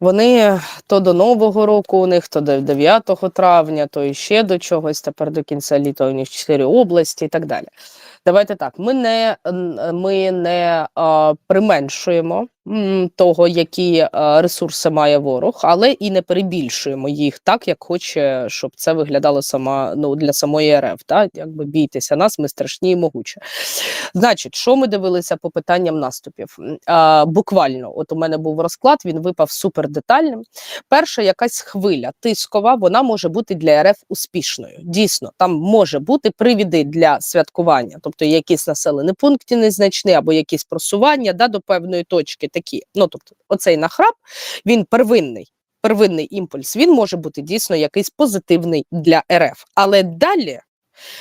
Вони то до Нового року у них, то до 9 травня, то ще до чогось. Тепер до кінця літа у них 4 області і так далі. Давайте так. Ми не, ми не а, применшуємо того, які ресурси має ворог, але і не перебільшуємо їх так, як хоче, щоб це виглядало сама ну для самої РФ. Так? Якби бійтеся нас, ми страшні і могучі. Значить, що ми дивилися по питанням наступів? А, буквально, от у мене був розклад, він випав супер детальним. Перша якась хвиля тискова, вона може бути для РФ успішною. Дійсно, там може бути привіди для святкування, тобто якісь населені пункти незначні або якісь просування да, до певної точки. Такі, ну тобто, оцей нахрап він первинний. Первинний імпульс він може бути дійсно якийсь позитивний для РФ. Але далі,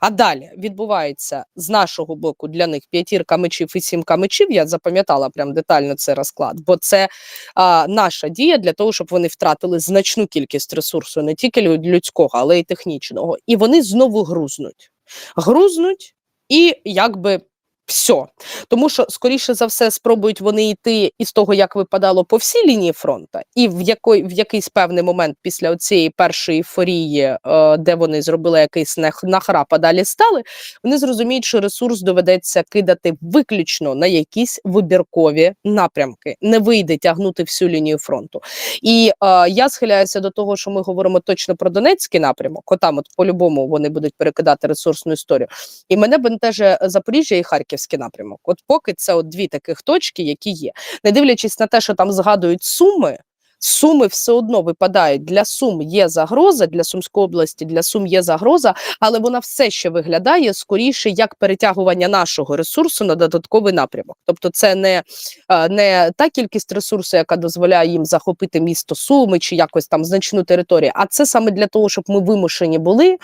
а далі відбувається з нашого боку для них п'ятірка мечів і сімка мечів. Я запам'ятала прям детально цей розклад, бо це а, наша дія для того, щоб вони втратили значну кількість ресурсу, не тільки людського, але й технічного. І вони знову грузнуть. Грузнуть і якби. Все, тому що скоріше за все спробують вони йти із того, як випадало по всій лінії фронту, і в якої в якийсь певний момент після цієї першої ефорії, е, де вони зробили якийсь нах- нахрап, а далі стали, вони зрозуміють, що ресурс доведеться кидати виключно на якісь вибіркові напрямки. Не вийде тягнути всю лінію фронту. І е, я схиляюся до того, що ми говоримо точно про Донецький напрямок. Отам, от по-любому, вони будуть перекидати ресурсну історію. І мене бентеже Запоріжжя і Харківський напрямок. От поки це от дві таких точки, які є, не дивлячись на те, що там згадують суми. Суми все одно випадають для сум є загроза для Сумської області, для сум є загроза, але вона все ще виглядає скоріше як перетягування нашого ресурсу на додатковий напрямок. Тобто, це не, е, не та кількість ресурсу, яка дозволяє їм захопити місто Суми чи якось там значну територію, а це саме для того, щоб ми вимушені були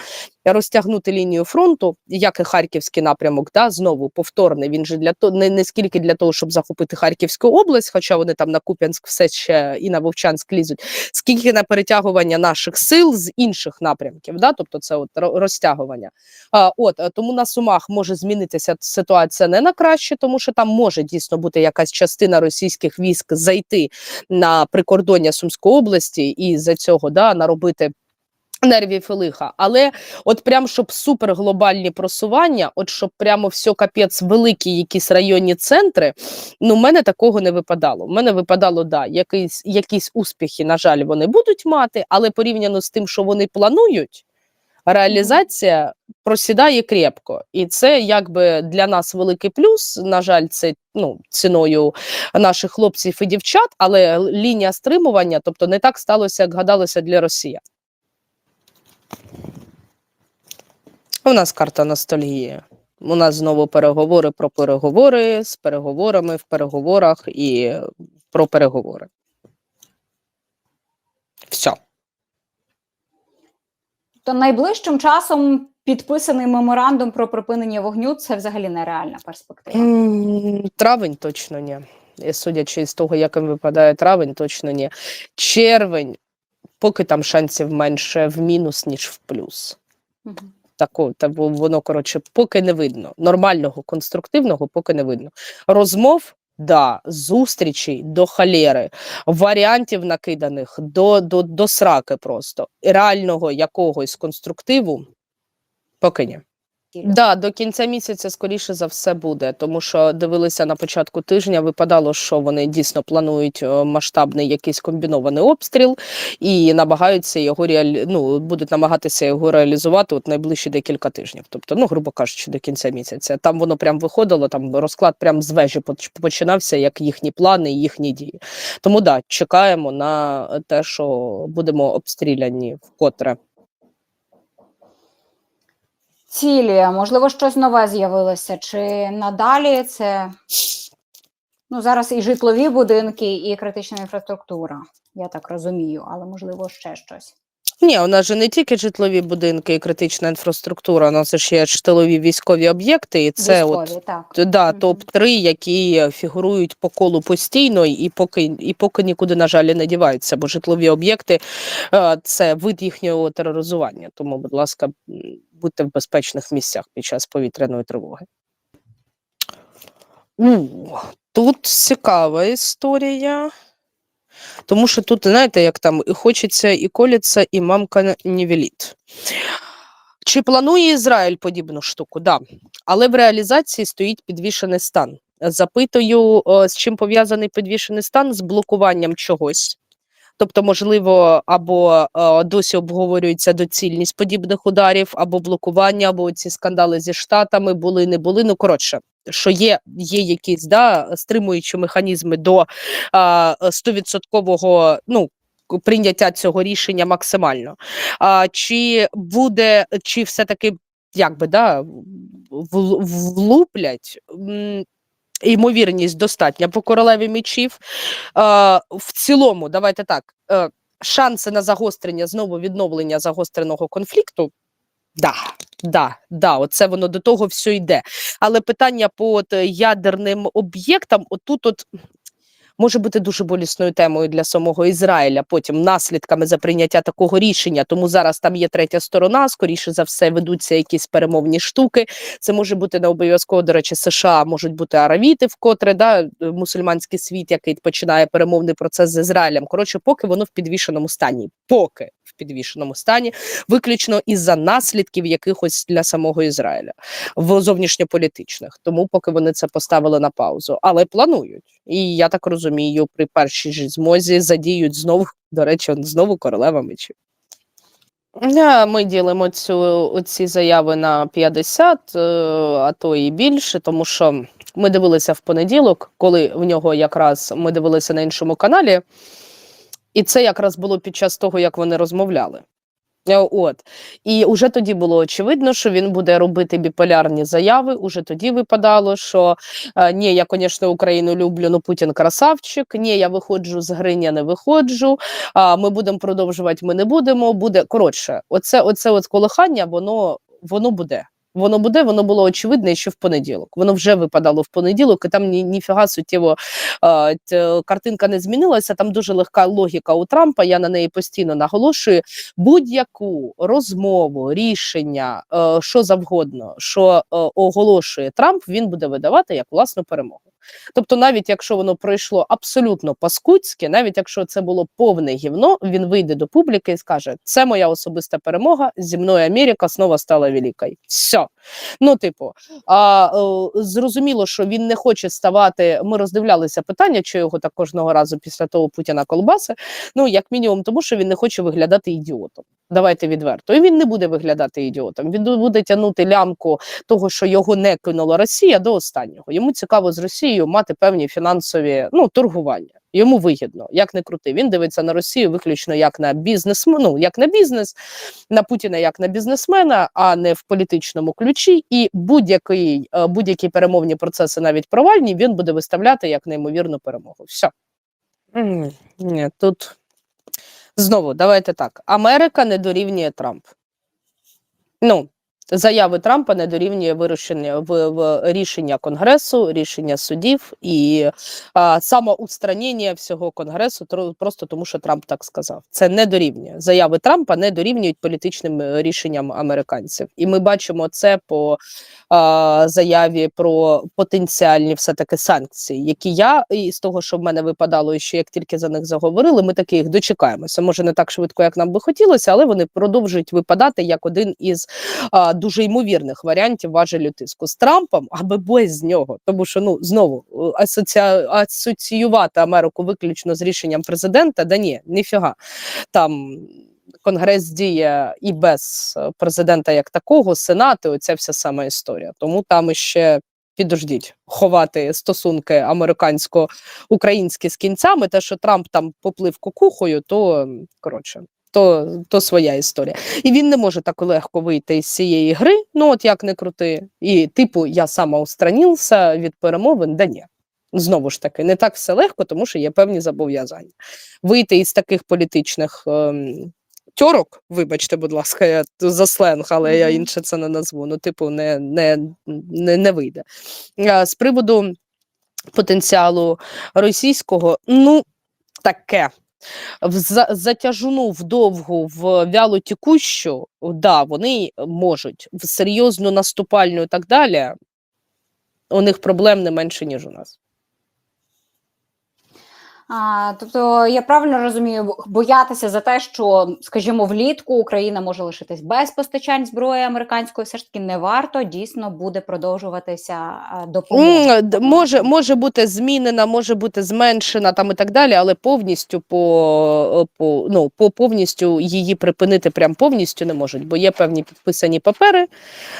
розтягнути лінію фронту, як і харківський напрямок, да, знову повторний. Він же для того не, не скільки для того, щоб захопити Харківську область, хоча вони там на Куп'янськ все ще і на Вовчанськ лізуть, скільки на перетягування наших сил з інших напрямків, да, тобто це от розтягування. А, от е, тому на сумах може змінитися ситуація не на краще, тому що там може дійсно бути якась частина російських військ зайти на прикордоння Сумської області і за цього да наробити. Нервів і лиха, але от прям щоб суперглобальні просування, от щоб прямо все капець великі якісь районні центри. Ну, в мене такого не випадало. У мене випадало, да, якісь, якісь успіхи, на жаль, вони будуть мати, але порівняно з тим, що вони планують, реалізація просідає крепко. І це якби для нас великий плюс. На жаль, це ну, ціною наших хлопців і дівчат, але лінія стримування, тобто не так сталося, як гадалося для росіян. У нас карта ностальгії. У нас знову переговори про переговори з переговорами в переговорах і про переговори. Все. То найближчим часом підписаний меморандум про припинення вогню це взагалі нереальна перспектива. М, Травень точно ні. І судячи з того, як їм випадає травень, точно ні. Червень, поки там шансів менше в мінус, ніж в плюс. Мгм. Тако, та воно, коротше, поки не видно. Нормального, конструктивного, поки не видно. Розмов, да, зустрічей до халєри, варіантів накиданих до, до, до сраки просто. Реального якогось конструктиву, поки ні. Да, до кінця місяця, скоріше за все, буде, тому що дивилися на початку тижня, випадало, що вони дійсно планують е, масштабний якийсь комбінований обстріл і намагаються його реалі... ну, будуть намагатися його реалізувати от найближчі декілька тижнів. Тобто, ну, грубо кажучи, до кінця місяця. Там воно прям виходило, там розклад прям з вежі починався, як їхні плани їхні дії. Тому да, чекаємо на те, що будемо обстріляні вкотре. Цілі, можливо, щось нове з'явилося. Чи надалі це ну, зараз і житлові будинки, і критична інфраструктура, я так розумію, але можливо ще щось. Ні, у нас же не тільки житлові будинки і критична інфраструктура, у нас ж є ж тилові військові об'єкти, і це от Військові, так. да, Мгм. топ-3, які е, фігурують по колу постійно і поки, і поки нікуди, на жаль, не діваються, бо житлові об'єкти е, це вид їхнього тероризування. Тому, будь ласка, м, будьте в безпечних місцях під час повітряної тривоги. У, тут цікава історія. Тому що тут, знаєте, як там і хочеться, і колеться, і мамка не велить. Чи планує Ізраїль подібну штуку? Да. Але в реалізації стоїть підвішений стан. Запитую, з чим пов'язаний підвішений стан? З блокуванням чогось. Тобто, можливо, або е, досі обговорюється доцільність подібних ударів, або блокування, або ці скандали зі штатами були, не були. Ну коротше, що є, є якісь да, стримуючі механізми до стовідсоткового ну, прийняття цього рішення максимально. А, чи буде, чи все-таки як би, да, влуплять? Ймовірність достатня по королеві мечів. Е, в цілому, давайте так. Е, шанси на загострення, знову відновлення загостреного конфлікту. Да, да, да, оце воно до того все йде. Але питання по от, е, ядерним об'єктам, отут от може бути дуже болісною темою для самого Ізраїля, потім наслідками за прийняття такого рішення. Тому зараз там є третя сторона, скоріше за все, ведуться якісь перемовні штуки. Це може бути не обов'язково, до речі, США можуть бути аравіти, вкотре да, е, мусульманський світ, який починає перемовний процес з Ізраїлем. Коротше, поки воно в підвішеному стані, поки в підвішеному стані, виключно із-за наслідків якихось для самого Ізраїля в зовнішньополітичних. Тому поки вони це поставили на паузу, але планують. І я так розумію, при першій ж змозі задіють знову, до речі, знову королева мечів. Е, Ми ділимо цю ці заяви на 50, е, а то і більше, тому що ми дивилися в понеділок, коли в нього якраз ми дивилися на іншому каналі, і це якраз було під час того, як вони розмовляли. Е, От і уже тоді було очевидно, що він буде робити біполярні заяви. Уже тоді випадало, що е, ні, я, звісно, Україну люблю, ну Путін красавчик. Ні, я виходжу з гриня, не виходжу. А ми будемо продовжувати. Ми не будемо. Буде коротше, оце, оце от колихання, воно воно буде. Воно буде, воно було очевидне ще в понеділок. Воно вже випадало в понеділок, і там ні, ніфіга суттєво е, картинка не змінилася. Там дуже легка логіка у Трампа. Я на неї постійно наголошую. Будь-яку розмову, рішення, е, що завгодно, що е, оголошує Трамп, він буде видавати як власну перемогу. Тобто, навіть якщо воно пройшло абсолютно паскудське, навіть якщо це було повне гівно, він вийде до публіки і скаже: це моя особиста перемога. Зі мною Америка знову стала великою. Все. Ну, типу, а, е, зрозуміло, що він не хоче ставати. Ми роздивлялися питання, чи його так кожного разу після того Путіна колбаси. Ну, як мінімум, тому що він не хоче виглядати ідіотом. Давайте відверто. І він не буде виглядати ідіотом. Він буде тягнути лямку того, що його не кинула Росія до останнього. Йому цікаво з Росією мати певні фінансові ну торгування. Йому вигідно, як не крути. Він дивиться на Росію виключно як на бізнес, ну як на бізнес, на Путіна як на бізнесмена, а не в політичному ключі. І будь-який е, будь-які перемовні процеси, навіть провальні, він буде виставляти як неймовірну перемогу. Все. Ні, тут знову давайте так. Америка не дорівнює Трамп. Ну, заяви Трампа не дорівнює вирішення в, в рішення Конгресу, рішення судів і а, самоустранення всього Конгресу просто тому, що Трамп так сказав. Це не дорівнює. Заяви Трампа не дорівнюють політичним е, рішенням американців. І ми бачимо це по а, заяві про потенціальні все-таки санкції, які я і з того, що в мене випадало, і що як тільки за них заговорили, ми таки їх дочекаємося. Може не так швидко, як нам би хотілося, але вони продовжують випадати як один із а, дуже ймовірних варіантів важелю тиску з Трампом, аби без нього. Тому що ну знову е, асоціа... асоціювати Америку виключно з рішенням президента, да ні, ніфіга. Там Конгрес діє і без е, президента як такого, сенати, оця вся сама історія. Тому там іще. Підождіть ховати стосунки американсько-українські з кінцями. Те, що Трамп там поплив кукухою, то коротше, то, то своя історія. І він не може так легко вийти з цієї гри. Ну, от як не крути. І, типу, я сама устранився від перемовин, да ні. Знову ж таки, не так все легко, тому що є певні зобов'язання. Вийти із таких політичних ем, тьорок, вибачте, будь ласка, я за сленг, але я інше це не назву. Ну, типу, не, не, не, не вийде. А, з приводу потенціалу російського, ну, таке. В затяжну, вдовгу, в вялотікущу, да, вони можуть в серйозну наступальну і так далі. У них проблем не менше, ніж у нас. А, тобто я правильно розумію, боятися за те, що, скажімо, влітку Україна може лишитись без постачань зброї американської, все ж таки не варто. Дійсно буде продовжуватися допомога. Може, може бути змінена, може бути зменшена там і так далі, але повністю по, по, ну, по повністю її припинити прям повністю не можуть, бо є певні підписані папери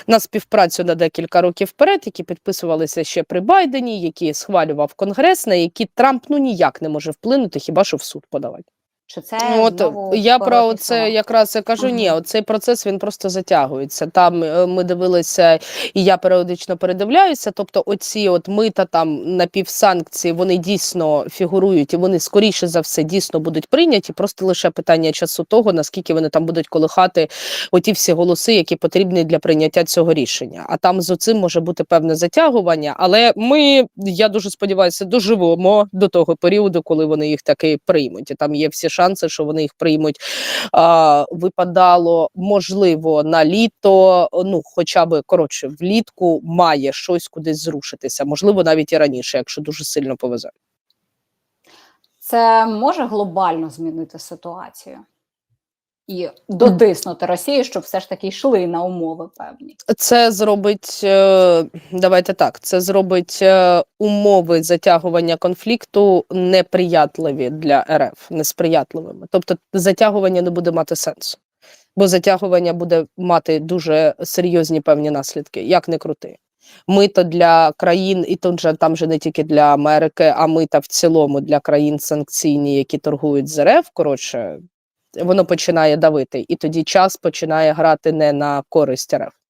на співпрацю на декілька років вперед, які підписувалися ще при Байдені, які схвалював Конгрес, на які Трамп ну ніяк не може вплинути, хіба що в суд подавати. Чи це Ну, От знову я про це якраз і кажу. Ні, цей процес він просто затягується. Там е, ми дивилися, і я періодично передивляюся. Тобто, оці от мита там напівсанкції, вони дійсно фігурують, і вони скоріше за все дійсно будуть прийняті. Просто лише питання часу того, наскільки вони там будуть колихати оті всі голоси, які потрібні для прийняття цього рішення. А там з оцим може бути певне затягування. Але ми, я дуже сподіваюся, доживемо до того періоду, коли вони їх таки приймуть. І там є всі шанси, що вони їх приймуть. А, випадало можливо на літо. Ну, хоча би коротше, влітку має щось кудись зрушитися. Можливо, навіть і раніше, якщо дуже сильно повезе. Це може глобально змінити ситуацію і дотиснути Росію, щоб все ж таки йшли на умови певні. Це зробить, е, давайте так, це зробить е, умови затягування конфлікту неприятливі для РФ, несприятливими. Тобто затягування не буде мати сенсу, бо затягування буде мати дуже серйозні певні наслідки, як не крути. Мито для країн, і тут же там же не тільки для Америки, а мита в цілому для країн санкційні, які торгують з РФ. Коротше, воно починає давити, і тоді час починає грати не на користь РФ.